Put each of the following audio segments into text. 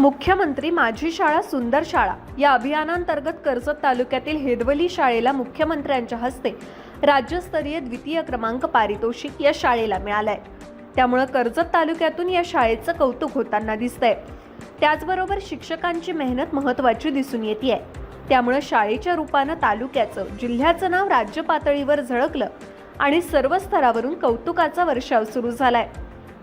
मुख्यमंत्री माझी शाळा सुंदर शाळा या अभियानांतर्गत कर्जत तालुक्यातील हेदवली शाळेला मुख्यमंत्र्यांच्या हस्ते राज्यस्तरीय द्वितीय क्रमांक पारितोषिक या शाळेला मिळालाय. त्यामुळं कर्जत तालुक्यातून या शाळेचं कौतुक होताना दिसतंय. त्याचबरोबर शिक्षकांची मेहनत महत्त्वाची दिसून येते त्यामुळं शाळेच्या रूपानं तालुक्याचं जिल्ह्याचं नाव राज्य पातळीवर झळकलं आणि सर्व स्तरावरून कौतुकाचा वर्षाव सुरू झालाय.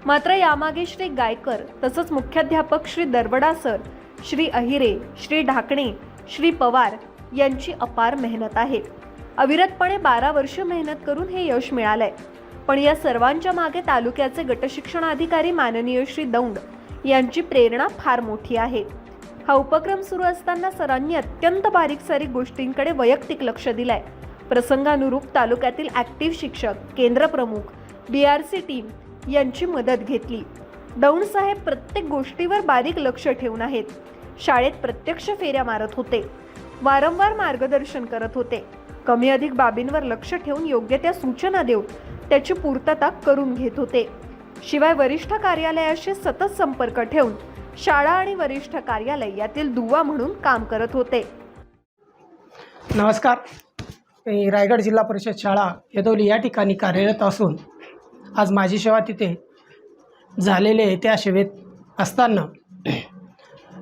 मात्र यामागे श्री गायकर तसंच मुख्याध्यापक श्री दरवडा सर श्री अहिरे श्री ढाकणे श्री पवार यांची अपार मेहनत आहे. अविरतपणे बारा वर्ष मेहनत करून हे यश मिळालंय. पण या सर्वांच्या मागे तालुक्याचे गटशिक्षणाधिकारी माननीय श्री दौंड यांची प्रेरणा फार मोठी आहे. हा उपक्रम सुरू असताना सरांनी अत्यंत बारीक सारीक गोष्टींकडे वैयक्तिक लक्ष दिलंय. प्रसंगानुरूप तालुक्यातील ॲक्टिव्ह शिक्षक केंद्रप्रमुख बी आर सी टीम यांची मदत घेतली. दौंड साहेब प्रत्येक गोष्टीवर बारीक लक्ष ठेवून आहेत. शाळेत प्रत्यक्ष फेऱ्या मारत होते. वारंवार मार्गदर्शन करत होते. कमी अधिक बाबींवर लक्ष ठेवून योग्य त्या सूचना देऊन त्याची पूर्तता करून घेत होते. शिवाय वरिष्ठ कार्यालयाशी सतत संपर्क ठेवून शाळा आणि वरिष्ठ कार्यालय यातील दुवा म्हणून काम करत होते. नमस्कार. मी रायगड जिल्हा परिषद शाळा येदोली या ठिकाणी कार्यरत असून आज माझी सेवा तिथे झालेले आहे त्या सेवेत असताना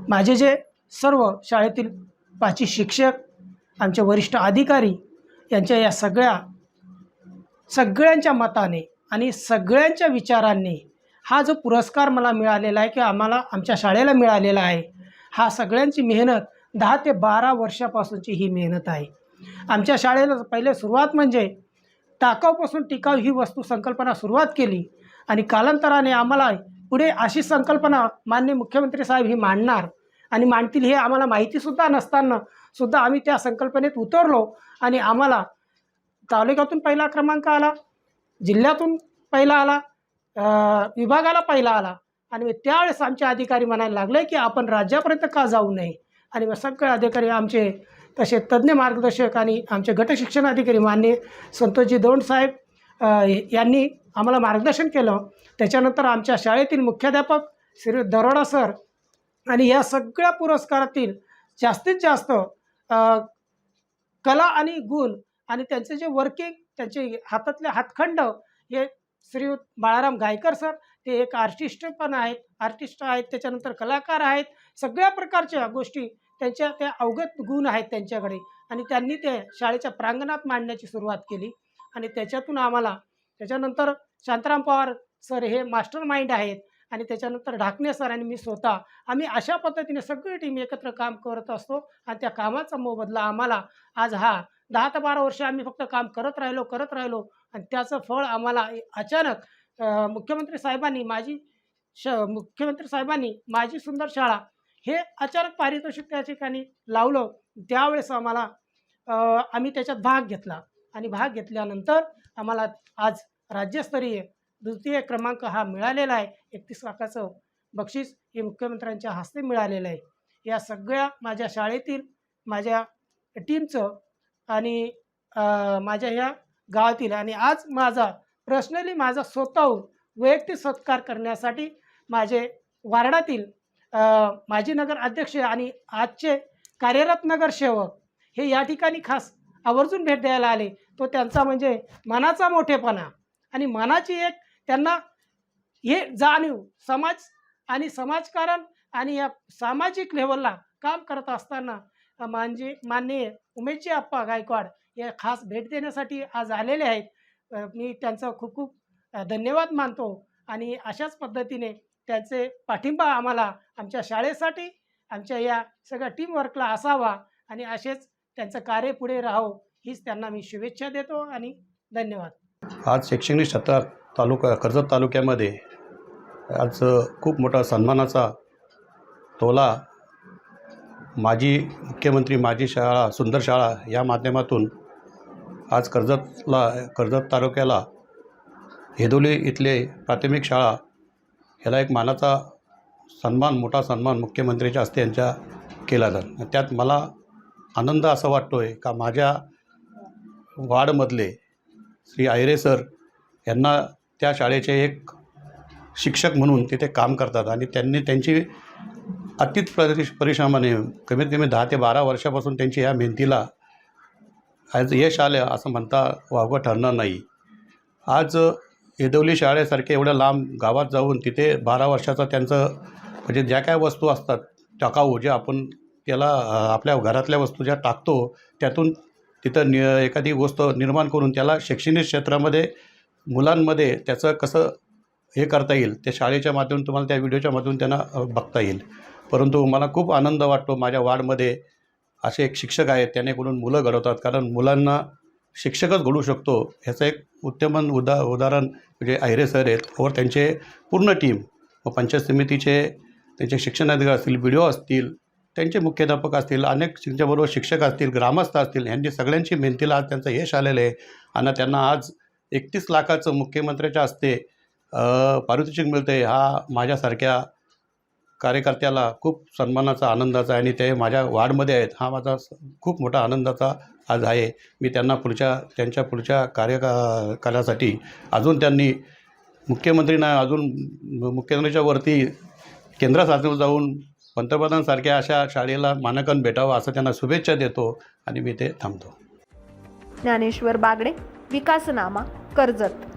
माझे जे सर्व शाळेतील पाचवी शिक्षक आमचे वरिष्ठ अधिकारी यांच्या या सगळ्या सगळ्यांच्या मताने आणि सगळ्यांच्या विचारांनी हा जो पुरस्कार मला मिळालेला आहे किंवा आम्हाला आमच्या शाळेला मिळालेला आहे हा सगळ्यांची मेहनत दहा ते बारा वर्षापासूनची ही मेहनत आहे. आमच्या शाळेला पहिले सुरुवात म्हणजे टाकाऊपासून टिकाऊ ही वस्तू संकल्पना सुरुवात केली आणि कालांतराने आम्हाला पुढे अशी संकल्पना मान्य मुख्यमंत्री साहेब ही मांडणार आणि मांडतील हे आम्हाला माहितीसुद्धा नसताना सुद्धा आम्ही त्या संकल्पनेत उतरलो आणि आम्हाला तालुक्यातून पहिला क्रमांक आला जिल्ह्यातून पहिला आला विभागाला पहिला आला. आणि त्यावेळेस आमचे अधिकारी म्हणायला लागले की आपण राज्यापर्यंत का जाऊ नये? आणि मग सगळे अधिकारी आमचे तसे तज्ज्ञ मार्गदर्शक आणि आमचे गटशिक्षण अधिकारी मान्य संतोषजी दौंड साहेब यांनी आम्हाला मार्गदर्शन केलं. त्याच्यानंतर आमच्या शाळेतील मुख्याध्यापक श्री दरोडा सर आणि या सगळ्या पुरस्कारातील जास्तीत जास्त कला आणि गुण आणि त्यांचे जे वर्किंग त्यांचे हातातले हातखंड हे श्री बाळाराम गायकर सर ते एक आर्टिस्ट पण आहेत आर्टिस्ट आहेत त्याच्यानंतर कलाकार आहेत सगळ्या प्रकारच्या गोष्टी त्यांच्या त्या अवगत गुण आहेत त्यांच्याकडे. आणि त्यांनी ते शाळेच्या प्रांगणात मांडण्याची सुरुवात केली. आणि त्याच्यातून आम्हाला त्याच्यानंतर शांताराम पवार सर हे मास्टर माइंड आहेत. आणि त्याच्यानंतर ढाकणे सर आणि मी स्वतः. आम्ही अशा पद्धतीने सगळी टीम एकत्र काम करत असतो. आणि त्या कामाचा मोबदला आम्हाला. आज हा दहा ते बारा वर्ष आम्ही फक्त काम करत राहिलो करत राहिलो. आणि त्याचं फळ आम्हाला अचानक मुख्यमंत्री साहेबांनी माझी श मुख्यमंत्री साहेबांनी माझी सुंदर शाळा हे अचानक पारितोषिक त्या ठिकाणी लावलं. त्यावेळेस आम्हाला आम्ही त्याच्यात भाग घेतला. आणि भाग घेतल्यानंतर आम्हाला आज राज्यस्तरीय द्वितीय क्रमांक हा मिळालेला आहे. एकतीस लाखाचं बक्षीस हे मुख्यमंत्र्यांच्या हस्ते मिळालेलं आहे. या सगळ्या माझ्या शाळेतील माझ्या टीमचं आणि माझ्या ह्या गावातील आणि आज माझा पर्सनली माझा स्वतःहून वैयक्तिक सत्कार करण्यासाठी माझे वार्डातील माजी नगर अध्यक्ष आणि आजचे कार्यरत नगरसेवक हे या ठिकाणी खास आवर्जून भेट द्यायला आले. तो त्यांचा म्हणजे मनाचा मोठेपणा आणि मनाची एक त्यांना हे जाणीव समाज आणि समाजकारण आणि या सामाजिक लेवलला काम करत असताना मानजी माननीय उमेशजी आप्पा गायकवाड या खास भेट देण्यासाठी आज आलेले आहेत. मी त्यांचा खूप खूप धन्यवाद मानतो आणि अशाच पद्धतीने त्यांचे पाठिंबा आम्हाला आमच्या शाळेसाठी आमच्या या सगळ्या टीमवर्कला असावा आणि असेच त्यांचं कार्य पुढे राहो हीच त्यांना मी शुभेच्छा देतो आणि धन्यवाद. आज शैक्षणिक क्षेत्रात तालुका कर्जत तालुक्यामध्ये आज खूप मोठा सन्मानाचा तोला माजी मुख्यमंत्री माझी शाळा सुंदर शाळा या माध्यमातून आज कर्जतला कर्जत तालुक्याला हेदोली इथले प्राथमिक शाळा ह्याला एक मानाचा सन्मान मोठा सन्मान मुख्यमंत्र्याच्या हस्ते यांच्या केला जातो त्यात मला आनंद असा वाटतो आहे का माझ्या वार्डमधले श्री आयरे सर यांना त्या शाळेचे एक शिक्षक म्हणून तिथे काम करतात आणि त्यांनी त्यांची अतित परिश परिश्रमाने कमीत कमी दहा ते बारा वर्षापासून त्यांची ह्या मेहनतीला आज यश आलं असं म्हणता वावगं ठरणार नाही. आज येदवली शाळेसारखे एवढ्या लांब गावात जाऊन तिथे बारा वर्षाचा त्यांचं म्हणजे ज्या काय वस्तू असतात टाकाऊ जे आपण त्याला आपल्या घरातल्या वस्तू ज्या टाकतो त्यातून तिथं नि एखादी गोष्ट निर्माण करून त्याला शैक्षणिक क्षेत्रामध्ये मुलांमध्ये त्याचं कसं हे करता येईल त्या शाळेच्या माध्यमातून तुम्हाला त्या व्हिडिओच्या माध्यमातून त्यांना बघता येईल. परंतु मला खूप आनंद वाटतो माझ्या वार्डमध्ये असे एक शिक्षक आहेत त्यानेकडून मुलं घडवतात कारण मुलांना शिक्षकच घडू शकतो. ह्याचं एक उत्तम उदा उदाहरण म्हणजे आहिरे सर आहेत व त्यांचे पूर्ण टीम व पंचायत समितीचे त्यांचे शिक्षणाधिकारी असतील बी असतील त्यांचे मुख्याध्यापक असतील अनेक त्यांच्याबरोबर शिक्षक असतील ग्रामस्थ असतील ह्यांनी सगळ्यांची मेहनतीला आज त्यांचं यश आलेलं आहे. आणि त्यांना आज एकतीस लाखाचं मुख्यमंत्र्याच्या हस्ते पारितोषिक मिळतं आहे हा माझ्यासारख्या कार्यकर्त्याला खूप सन्मानाचा आनंदाचा आहे आणि ते माझ्या वार्डमध्ये आहेत. हा माझा खूप मोठा आनंदाचा आज आहे. मी त्यांना पुढच्या त्यांच्या पुढच्या कार्य कार्यासाठी अजून त्यांनी मुख्यमंत्रींना अजून मु- वरती केंद्र शासनावर जाऊन पंतप्रधानसारख्या अशा शाळेला मानांकन भेटावं असं त्यांना शुभेच्छा देतो आणि मी ते थांबतो. ज्ञानेश्वर बागडे विकासनामा कर्जत.